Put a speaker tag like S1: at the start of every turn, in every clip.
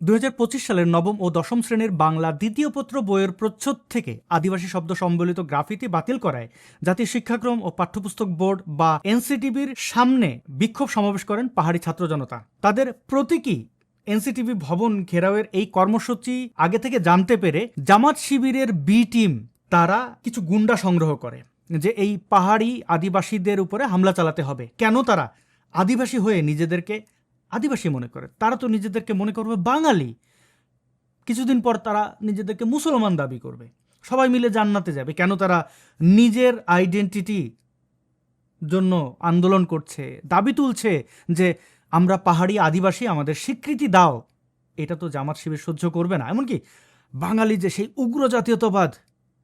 S1: দুই হাজার পঁচিশ সালের নবম ও দশম শ্রেণির বাংলা দ্বিতীয় পত্র বইয়ের প্রচ্ছদ থেকে আদিবাসী শব্দ সম্বলিত গ্রাফিতি বাতিল করায় জাতীয় শিক্ষাক্রম ও পাঠ্যপুস্তক বোর্ড বা এনসিটিভির সামনে বিক্ষোভ সমাবেশ করেন পাহাড়ি ছাত্র জনতা। তাদের প্রতীকী এনসিটিভি ভবন ঘেরাওয়ের এই কর্মসূচি আগে থেকে জানতে পেরে জামাত শিবিরের বি টিম তারা কিছু গুন্ডা সংগ্রহ করে যে এই পাহাড়ি আদিবাসীদের উপরে হামলা চালাতে হবে। কেন তারা আদিবাসী হয়ে নিজেদেরকে আদিবাসী মনে করে। তারা তো নিজেদেরকে মনে করবে বাঙালি। কিছুদিন পর তারা নিজেদেরকে মুসলমান দাবি করবে। সবাই মিলে জান্নাতে যাবে। কেন তারা নিজের আইডেন্টিটি জন্য আন্দোলন করছে, দাবি তুলছে যে আমরা পাহাড়ি আদিবাসী, আমাদের স্বীকৃতি দাও। এটা তো জামাত শিবির সহ্য করবে না। এমনকি বাঙালি যে সেই উগ্র জাতীয়তাবাদ,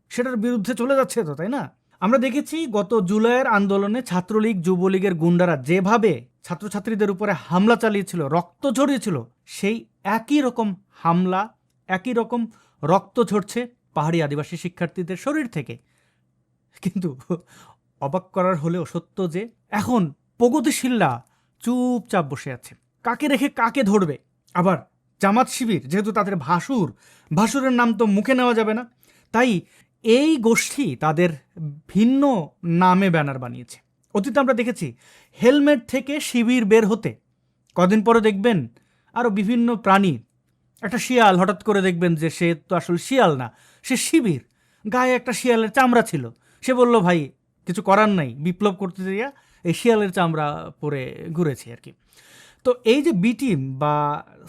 S1: সেটার বিরুদ্ধে চলে যাচ্ছে তো, তাই না? আমরা দেখেছি গত জুলাইয়ের আন্দোলনে ছাত্রলীগ, যুবলীগের গুন্ডারা যেভাবে ছাত্রছাত্রীদের উপরে হামলা চালিয়েছিল, রক্ত ঝরিয়েছিল, সেই একই রকম হামলা, একই রকম রক্ত ঝরছে পাহাড়ি আদিবাসী শিক্ষার্থীদের শরীর থেকে। কিন্তু অবাক করার হলেও সত্য যে, এখন প্রগতিশীলরা চুপচাপ বসে আছে। কাকে রেখে কাকে ধরবে? আবার জামাত শিবির, যেহেতু তাদের ভাসুর, ভাসুরের নাম তো মুখে নেওয়া যাবে না, তাই এই গোষ্ঠী তাদের ভিন্ন নামে ব্যানার বানিয়েছে। অতীতে আমরা দেখেছি, হেলমেট থেকে শিবির বের হতে। কদিন পরে দেখবেন আরও বিভিন্ন প্রাণী, একটা শিয়াল হঠাৎ করে দেখবেন যে সে তো আসলে শিয়াল না, সে শিবির। গায়ে একটা শিয়ালের চামড়া ছিল। সে বলল, ভাই, কিছু করার নাই, বিপ্লব করতে যাইয়া এই শিয়ালের চামড়া পরে ঘুরেছি আর কি। তো এই যে বি টিম বা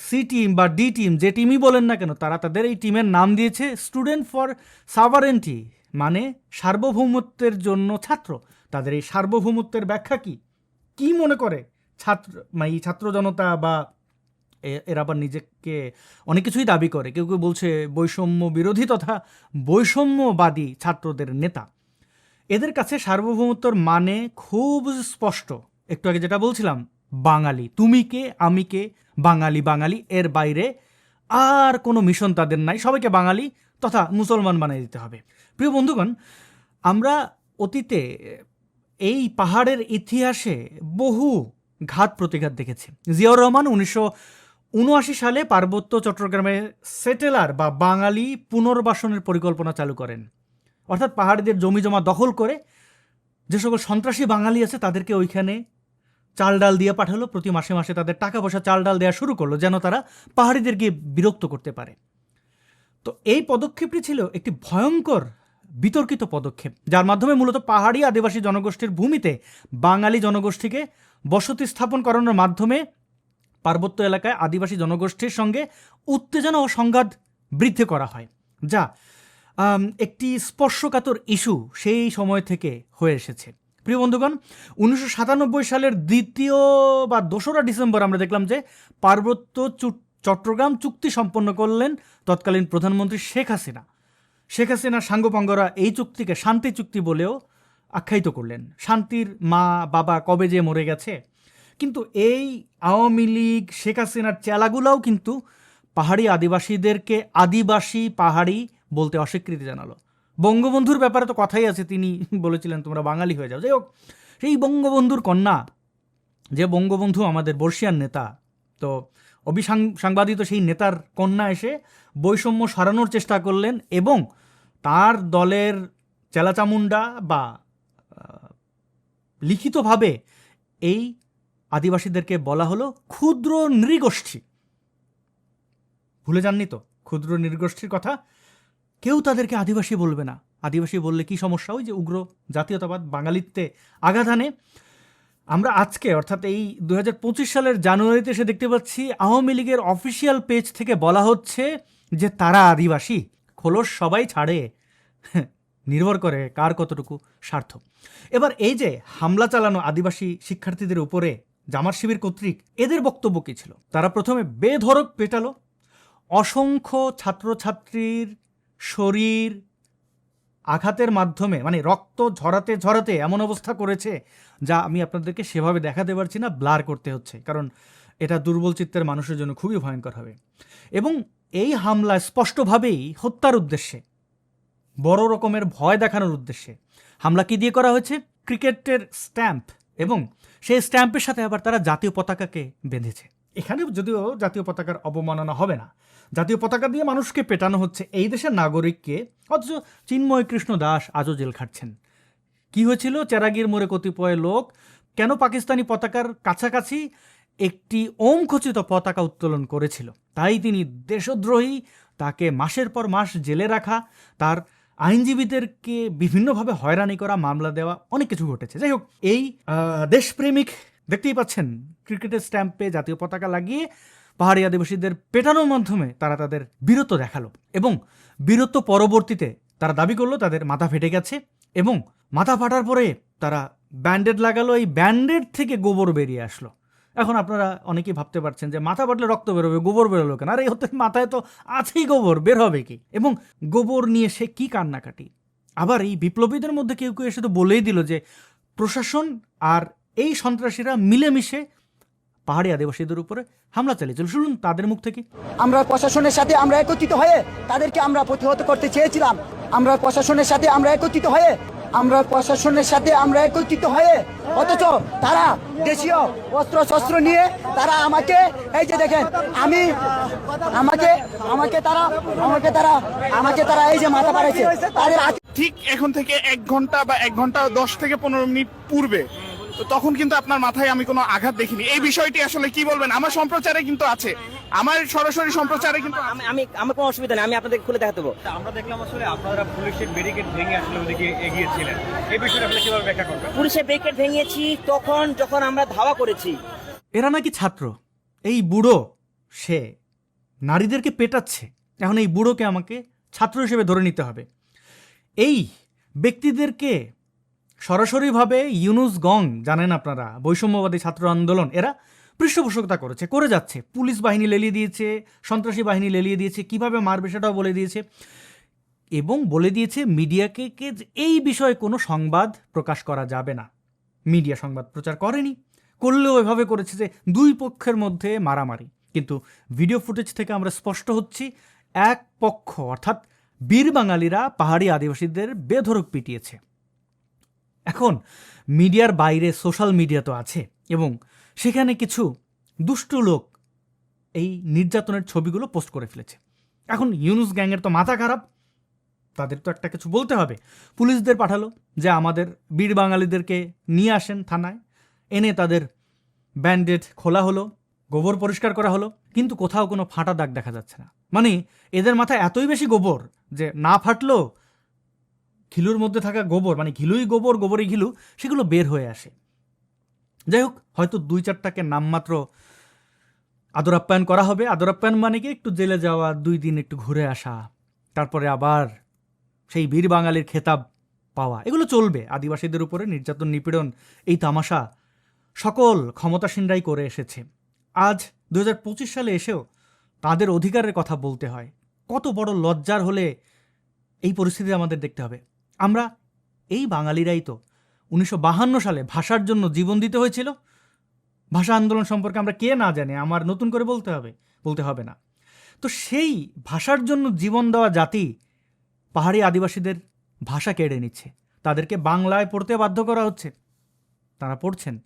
S1: সি টিম বা ডি টিম, যে টিমই বলেন না কেন, তারা তাদের এই টিমের নাম দিয়েছে, স্টুডেন্ট ফর সাভারেন্টি মানে সার্বভৌমত্বের জন্য ছাত্র। তাদের এই সার্বভৌমত্বের ব্যাখ্যা কি? কি মনে করে? ছাত্র মানে ছাত্র জনতা বা এরা আবার নিজেকে অনেক কিছুই দাবি করে। কেউ কেউ বলছে বৈষম্য বিরোধী তথা বৈষম্যবাদী ছাত্রদের নেতা। এদের কাছে সার্বভৌমত্বর মানে খুব স্পষ্ট। একটু আগে যেটা বলছিলাম, বাঙালি। তুমি কে? আমি কে? বাঙালি বাঙালি। এর বাইরে আর কোনো মিশন তাদের নাই। সবাইকে বাঙালি তথা মুসলমান বানিয়ে দিতে হবে। প্রিয় বন্ধুগণ, আমরা অতীতে এই পাহাড়ের ইতিহাসে বহু ঘাত প্রতিঘাত দেখেছি। জিয়াউর রহমান উনিশশো উনআশি সালে পার্বত্য চট্টগ্রামে সেটেলার বা বাঙালি পুনর্বাসনের পরিকল্পনা চালু করেন। অর্থাৎ পাহাড়িদের জমি জমা দখল করে যে সকল সন্ত্রাসী বাঙালি আছে তাদেরকে ওইখানে চাল ডাল দিয়ে পাঠালো। প্রতি মাসে মাসে তাদের টাকা পয়সা চাল ডাল দেওয়া শুরু করল যেন তারা পাহাড়িদেরকে বিরক্ত করতে পারে। তো এই পদক্ষেপটি ছিল একটি ভয়ঙ্কর বিতর্কিত পদক্ষেপ, যার মাধ্যমে মূলত পাহাড়ি আদিবাসী জনগোষ্ঠীর ভূমিতে বাঙালি জনগোষ্ঠীকে বসতি স্থাপন করানোর মাধ্যমে পার্বত্য এলাকায় আদিবাসী জনগোষ্ঠীর সঙ্গে উত্তেজনা ও সংঘাত বৃদ্ধি করা হয়। যা একটি স্পর্শকাতর ইস্যু সেই সময় থেকে হয়ে এসেছে। প্রিয় বন্ধুগণ, উনিশশো সাতানব্বই সালের দ্বিতীয় বা দোসরা ডিসেম্বর আমরা দেখলাম যে পার্বত্য চট্টগ্রাম চুক্তি সম্পন্ন করলেন তৎকালীন প্রধানমন্ত্রী শেখ হাসিনা। শেখ হাসিনা সাঙ্গপাঙ্গরা এই চুক্তিকে শান্তি চুক্তি বলেও আখ্যায়িত করলেন। শান্তির মা, বাবা কবে যে মরে গেছে। কিন্তু এই আওয়ামী লীগ, শেখ হাসিনার চেলাগুলাও কিন্তু পাহাড়ি আদিবাসীদেরকে আদিবাসী পাহাড়ি বলতে অস্বীকৃতি জানালো। বঙ্গবন্ধুর ব্যাপারে তো কথাই আছে, তিনি বলেছিলেন, তোমরা বাঙালি হয়ে যাও। যাই হোক, সেই বঙ্গবন্ধুর কন্যা, যে বঙ্গবন্ধু আমাদের বর্ষিয়ান নেতা, তো অভিসাং অবিসাংবাদিত সেই নেতার কন্যা এসে বৈষম্য সারানোর চেষ্টা করলেন এবং তার দলের চেলাচামুন্ডা বা লিখিতভাবে এই আদিবাসীদেরকে বলা হলো ক্ষুদ্র নৃগোষ্ঠী। ভুলে যাননি তো? ক্ষুদ্র নৃগোষ্ঠীর কথা? কেউ তাদেরকে আদিবাসী বলবে না। আদিবাসী বললে কি সমস্যা? ওই যে উগ্র জাতীয়তাবাদ বাঙালিত্বে আঘাত আনে। আমরা আজকে, অর্থাৎ এই দু হাজার পঁচিশ সালের জানুয়ারিতে এসে দেখতে পাচ্ছি, আওয়ামী লীগের অফিসিয়াল পেজ থেকে বলা হচ্ছে যে তারা আদিবাসী। খোলস সবাই ছাড়ে। নির্ভর করে কার কতটুকু স্বার্থ। এবার এই যে হামলা চালানো আদিবাসী শিক্ষার্থীদের উপরে জামার শিবির কর্তৃক এদের বক্তব্য কী ছিল? তারা প্রথমে বেধরক পেটালো। অসংখ্য ছাত্রছাত্রীর শরীর আঘাতের মাধ্যমে মানে রক্ত ঝরাতে ঝরাতে এমন অবস্থা করেছে যা আমি আপনাদেরকে সেভাবে দেখাতে পারছি না, ব্লার করতে হচ্ছে। কারণ এটা দুর্বল চিত্তের মানুষের জন্য খুবই ভয়ঙ্কর হবে। এবং এই হামলা স্পষ্টভাবেই হত্যার উদ্দেশ্যে বড় রকমের ভয় দেখানোর উদ্দেশ্যে। হামলা কি দিয়ে করা হয়েছে? ক্রিকেটের স্ট্যাম্প এবং সেই স্ট্যাম্পের সাথে আবার তারা জাতীয় পতাকাকে বেঁধেছে। এখানে যদিও জাতীয় পতাকার অবমাননা হবে না। জাতীয় পতাকা দিয়ে মানুষকে পেটানো হচ্ছে এই দেশের নাগরিককে। অথচ চিন্ময় কৃষ্ণ দাস আজও জেল খাটছেন। কি হয়েছিল? চেরাগির মোড়ে কতিপয় লোক, কেন পাকিস্তানি পতাকার কাছাকাছি একটি ওম খচিত পতাকা উত্তোলন করেছিল? তাই তিনি দেশদ্রোহী, তাকে মাসের পর মাস জেলে রাখা, তার আইনজীবীদেরকে বিভিন্নভাবে হয়রানি করা, মামলা দেওয়া, অনেক কিছু ঘটেছে। যাই হোক, এই দেশপ্রেমিক দেখতেই পাচ্ছেন, ক্রিকেটের স্ট্যাম্পে জাতীয় পতাকা লাগিয়ে পাহাড়ি আদিবাসীদের পেটানোর মাধ্যমে তারা তাদের বীরত্ব দেখাল এবং বীরত্ব পরবর্তীতে তারা দাবি করল, তাদের মাথা ফেটে গেছে এবং মাথা ফাটার পরে তারা ব্যান্ডেড লাগালো। এই ব্যান্ডেড থেকে গোবর বেরিয়ে আসলো। এখন আপনারা অনেকেই ভাবতে পারছেন যে মাথা ফাটলে রক্ত বেরোবে, গোবর বেরোলো কেন? আর এই ওদের মাথায় তো আছেই গোবর, বের হবে কি? এবং গোবর নিয়ে সে কি কান্নাকাটি? আবার এই বিপ্লবীদের মধ্যে কেউ কেউ এসে তো বলেই দিল যে প্রশাসন আর এই সন্ত্রাসীরা মিলেমিশে পাহাড়ি আদিবাসীদের উপরে হামলা চালিয়েছিল। শুনুন, তাদের মুখ থেকে।
S2: আমরা প্রশাসনের সাথে আমরা একত্রিত হয়ে তাদেরকে আমরা প্রতিহত করতে চেয়েছিলাম। আমরা প্রশাসনের সাথে আমরা একত্রিত হয়ে আমরা প্রশাসনের সাথে আমরা একত্রিত হয়ে, অথচ তারা দেশীয় অস্ত্র শস্ত্র নিয়ে তারা আমাকে, এই যে দেখেন, আমি, আমাকে আমাকে তারা আমাকে তারা আমাকে তারা এই যে মাথা পাড়াইছে তাদের
S3: ঠিক এখন থেকে এক ঘণ্টা বা এক ঘণ্টা দশ থেকে পনেরো মিনিট পূর্বে তো তখন কিন্তু আপনার মাথায় আমি কোনো আঘাত দেখিনি। এই বিষয়টি আসলে কি বলবেন? আমার সম্প্রচারে কিন্তু আছে। আমার সরাসরি সম্প্রচারে কিন্তু
S4: আমি আমি আমার কোনো অসুবিধা নেই আমি আপনাদের খুলে দেখাতে দেবো।
S5: তা আমরা দেখলাম আসলে আপনারা পুলিশের ব্যারিকেড ভেঙে আসলে ওদিকে এগিয়েছিলেন এই বিষয়টা আপনি কীভাবে ব্যাখ্যা করবেন?
S4: পুলিশের ব্রেকেট ভেঙেছি তখন যখন আমরা ধাওয়া করেছি।
S1: এরা নাকি ছাত্র? এই বুড়ো সে নারীদেরকে পেটাচ্ছে। এখন এই বুড়োকে আমাকে ছাত্র হিসেবে ধরে নিতে হবে। এই ব্যক্তিদেরকে সরাসরিভাবে ইউনুস গং, জানেন আপনারা, বৈষম্যবাদী ছাত্র আন্দোলন, এরা পৃষ্ঠপোষকতা করেছে, করে যাচ্ছে। পুলিশ বাহিনী লেলিয়ে দিয়েছে, সন্ত্রাসী বাহিনী লেলিয়ে দিয়েছে, কীভাবে মারবে সেটাও বলে দিয়েছে। এবং বলে দিয়েছে মিডিয়াকে কে এই বিষয়ে কোনো সংবাদ প্রকাশ করা যাবে না। মিডিয়া সংবাদ প্রচার করেনি। করলেও এভাবে করেছে যে দুই পক্ষের মধ্যে মারামারি। কিন্তু ভিডিও ফুটেজ থেকে আমরা স্পষ্ট হচ্ছি, এক পক্ষ, অর্থাৎ বীর বাঙালিরা পাহাড়ি আদিবাসীদের বেধরক পিটিয়েছে। এখন মিডিয়ার বাইরে সোশ্যাল মিডিয়া তো আছে এবং সেখানে কিছু দুষ্টু লোক এই নির্যাতনের ছবিগুলো পোস্ট করে ফেলেছে। এখন ইউনুস গ্যাংয়ের তো মাথা খারাপ, তাদের তো একটা কিছু বলতে হবে। পুলিশদের পাঠালো যে আমাদের বীর বাঙালিদেরকে নিয়ে আসেন থানায়। এনে তাদের ব্যান্ডেড খোলা হলো, গোবর পরিষ্কার করা হলো, কিন্তু কোথাও কোনো ফাটা দাগ দেখা যাচ্ছে না। মানে এদের মাথায় এতই বেশি গোবর যে না ফাটলো ঘিলুর মধ্যে থাকা গোবর মানে ঘিলুই গোবর, গোবরই ঘিলু, সেগুলো বের হয়ে আসে। যাই হোক হয়তো দুই চারটাকে নামমাত্র আদর আপ্যায়ন করা হবে। আদর আপ্যায়ন মানে কি? একটু জেলে যাওয়া, দুই দিন একটু ঘুরে আসা, তারপরে আবার সেই বীর বাঙালির খেতাব পাওয়া। এগুলো চলবে। আদিবাসীদের উপরে নির্যাতন, নিপীড়ন, এই তামাশা সকল ক্ষমতাসীনরাই করে এসেছে। আজ দু হাজার পঁচিশ সালে এসেও তাদের অধিকারের কথা বলতে হয়। কত বড় লজ্জার হলে এই পরিস্থিতি আমাদের দেখতে হবে। আমরা এই বাঙালিরাই তো উনিশশো সালে ভাষার জন্য জীবন দিতে হয়েছিল। ভাষা আন্দোলন সম্পর্কে আমরা কে না জানি, আমার নতুন করে বলতে হবে বলতে হবে না। তো সেই ভাষার জন্য জীবন দেওয়া জাতি পাহাড়ি আদিবাসীদের ভাষা কেড়ে নিচ্ছে। তাদেরকে বাংলায় পড়তে বাধ্য করা হচ্ছে। তারা পড়ছেন।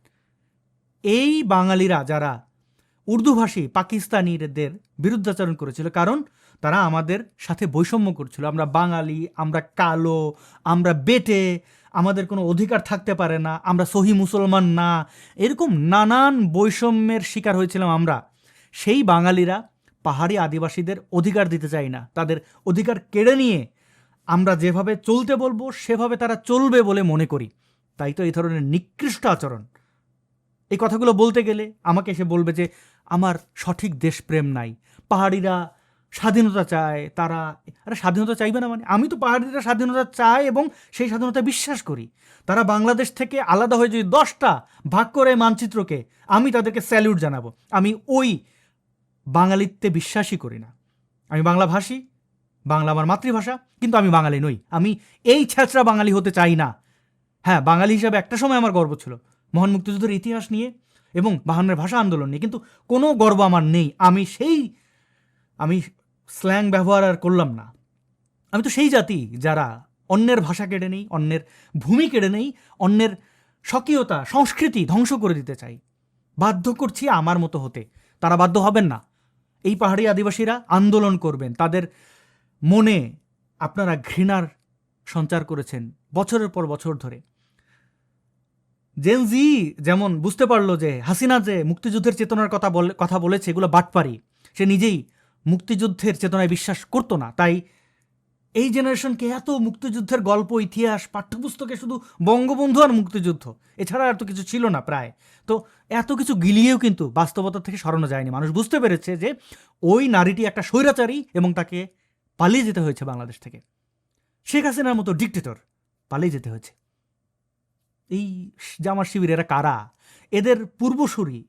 S1: এই বাঙালিরা যারা উর্দুভাষী, পাকিস্তানিদের বিরুদ্ধাচরণ করেছিল, কারণ তারা আমাদের সাথে বৈষম্য করছিল। আমরা বাঙালি, আমরা কালো, আমরা বেটে, আমাদের কোনো অধিকার থাকতে পারে না, আমরা সহি মুসলমান না। এরকম নানান বৈষম্যের শিকার হয়েছিলাম আমরা। সেই বাঙালিরা পাহাড়ি আদিবাসীদের অধিকার দিতে চাই না। তাদের অধিকার কেড়ে নিয়ে আমরা যেভাবে চলতে বলব, সেভাবে তারা চলবে বলে মনে করি। তাই তো এই ধরনের নিকৃষ্ট আচরণ। এই কথাগুলো বলতে গেলে আমাকে এসে বলবে যে, আমার সঠিক দেশপ্রেম নাই। পাহাড়িরা স্বাধীনতা চায় তারা। আরে স্বাধীনতা চাইবে না মানে? আমি তো পাহাড়িরা স্বাধীনতা চাই এবং সেই স্বাধীনতা বিশ্বাস করি। তারা বাংলাদেশ থেকে আলাদা হয়ে যদি দশটা ভাগ করে মানচিত্রকে, আমি তাদেরকে স্যালিউট জানাব। আমি ওই বাঙালিত্বে বিশ্বাসই করি না। আমি বাংলা ভাষী, বাংলা আমার মাতৃভাষা, কিন্তু আমি বাঙালি নই। আমি এই ছ্যাঁচড়া বাঙালি হতে চাই না। হ্যাঁ বাঙালি হিসাবে একটা সময় আমার গর্ব ছিল, মহান মুক্তিযুদ্ধের ইতিহাস নিয়ে এবং বাহান্নের ভাষা আন্দোলন নিয়ে। কিন্তু কোনো গর্ব আমার নেই। আমি সেই, আমি স্ল্যাং ব্যবহার আর করলাম না। আমি তো সেই জাতি যারা অন্যের ভাষা কেড়ে নেই, অন্যের ভূমি কেড়ে নেই, অন্যের স্বকীয়তা, সংস্কৃতি ধ্বংস করে দিতে চাই। বাধ্য করছি আমার মতো হতে। তারা বাধ্য হবেন না। এই পাহাড়ি আদিবাসীরা আন্দোলন করবেন। তাদের মনে আপনারা ঘৃণার সঞ্চার করেছেন বছরের পর বছর ধরে। জেন জি যেমন বুঝতে পারল যে হাসিনা যে মুক্তিযুদ্ধের চেতনার কথা বলে, কথা বলেছে, এগুলো বাটপারি। সে নিজেই মুক্তিযুদ্ধের চেতনায় বিশ্বাস করতো না। তাই এই জেনারেশনকে এত মুক্তিযুদ্ধের গল্প, ইতিহাস, পাঠ্যপুস্তকে শুধু বঙ্গবন্ধু আর মুক্তিযুদ্ধ, এছাড়া আর তো কিছু ছিল না প্রায়। তো এত কিছু গিলিয়েও কিন্তু বাস্তবতা থেকে সরানো যায়নি। মানুষ বুঝতে পেরেছে যে ওই নারীটি একটা স্বৈরাচারী এবং তাকে পালিয়ে যেতে হয়েছে বাংলাদেশ থেকে। শেখ হাসিনার মতো ডিকটেটর পালিয়ে যেতে হয়েছে। এই জামার শিবির এরা কারা? এদের পূর্বসূরি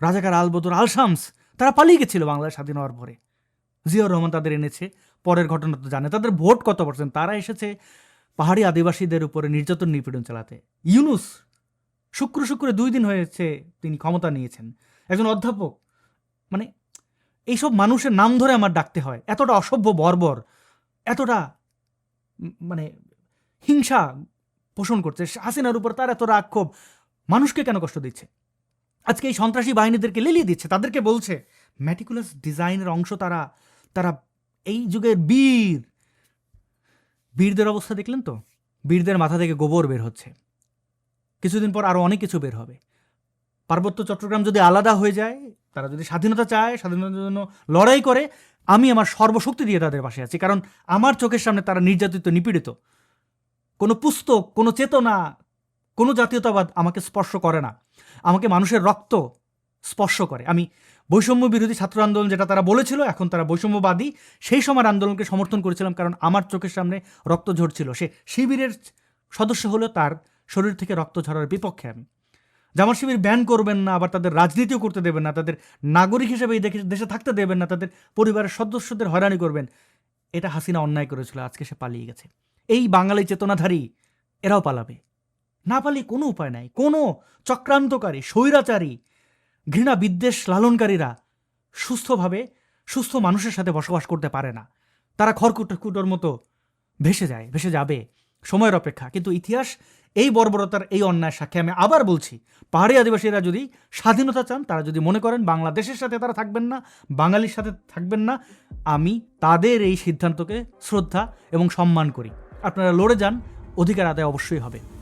S1: রাজাকার আলবদর আল শামস তারা পালিয়ে গেছিল বাংলাদেশ স্বাধীন হওয়ার পরে। জিয়াউর রহমান তাদের এনেছে, পরের ঘটনা তো জানে। তাদের ভোট কত পার্সেন্ট তারা এসেছে পাহাড়ি আদিবাসীদের উপরে নির্যাতন, নিপীড়ন চালাতে। ইউনুস, শুক্র শুক্রে দুই দিন হয়েছে তিনি ক্ষমতা নিয়েছেন। একজন অধ্যাপক মানে এইসব মানুষের নাম ধরে আমার ডাকতে হয়। এতটা অসভ্য বর্বর, এতটা মানে হিংসা পোষণ করছে। হাসিনার উপর তার এত রাগ ক্ষোভ, মানুষকে কেন কষ্ট দিচ্ছে? আজকে এই সন্ত্রাসী বাহিনীদেরকে লেলিয়ে দিচ্ছে, তাদেরকে বলছে ম্যাটিকুলাস ডিজাইনের অংশ তারা তারা এই যুগের বীর। বীরদের অবস্থা দেখলেন তো? বীরদের মাথা থেকে গোবর বের হচ্ছে। কিছুদিন পর আরও অনেক কিছু বের হবে। পার্বত্য চট্টগ্রাম যদি আলাদা হয়ে যায়, তারা যদি স্বাধীনতা চায়, স্বাধীনতার জন্য লড়াই করে, আমি আমার সর্বশক্তি দিয়ে তাদের পাশে আছি। কারণ আমার চোখের সামনে তারা নির্যাতিত, নিপীড়িত। কোনো পুস্তক, কোনো চেতনা, কোনো জাতীয়তাবাদ আমাকে স্পর্শ করে না। আমাকে মানুষের রক্ত স্পর্শ করে। আমি বৈষম্য বিরোধী ছাত্র আন্দোলন যেটা তারা বলেছিল, এখন তারা বৈষম্যবাদী। সেই সময় আন্দোলনকে সমর্থন করেছিলাম কারণ আমার চোখের সামনে রক্ত ঝরছিল। সে শিবিরের সদস্য হলেও তার শরীর থেকে রক্ত ঝরার বিপক্ষে আমি। জামার শিবির ব্যান করবেন না, আবার তাদের রাজনীতিও করতে দেবেন না, তাদের নাগরিক হিসেবে এই দেশে থাকতে দেবেন না, তাদের পরিবারের সদস্যদের হয়রানি করবেন। এটা হাসিনা অন্যায় করেছিল, আজকে সে পালিয়ে গেছে। এই বাঙালি চেতনাধারী, এরাও পালাবে। না পালিয়ে কোনো উপায় নাই, কোনো চক্রান্তকারী, স্বৈরাচারী ঘৃণা বিদ্বেষ লালনকারীরা সুস্থভাবে সুস্থ মানুষের সাথে বসবাস করতে পারে না। তারা খড়কুটো কুটোর মতো ভেসে যায়, ভেসে যাবে সময়ের অপেক্ষা। কিন্তু ইতিহাস এই বর্বরতার এই অন্যায় সাক্ষী। আমি আবার বলছি, পাহাড়ি আদিবাসীরা যদি স্বাধীনতা চান, তারা যদি মনে করেন বাংলাদেশের সাথে তারা থাকবেন না, বাঙালির সাথে থাকবেন না, আমি তাদের এই সিদ্ধান্তকে শ্রদ্ধা এবং সম্মান করি। আপনারা লড়ে যান, অধিকার আদায় অবশ্যই হবে।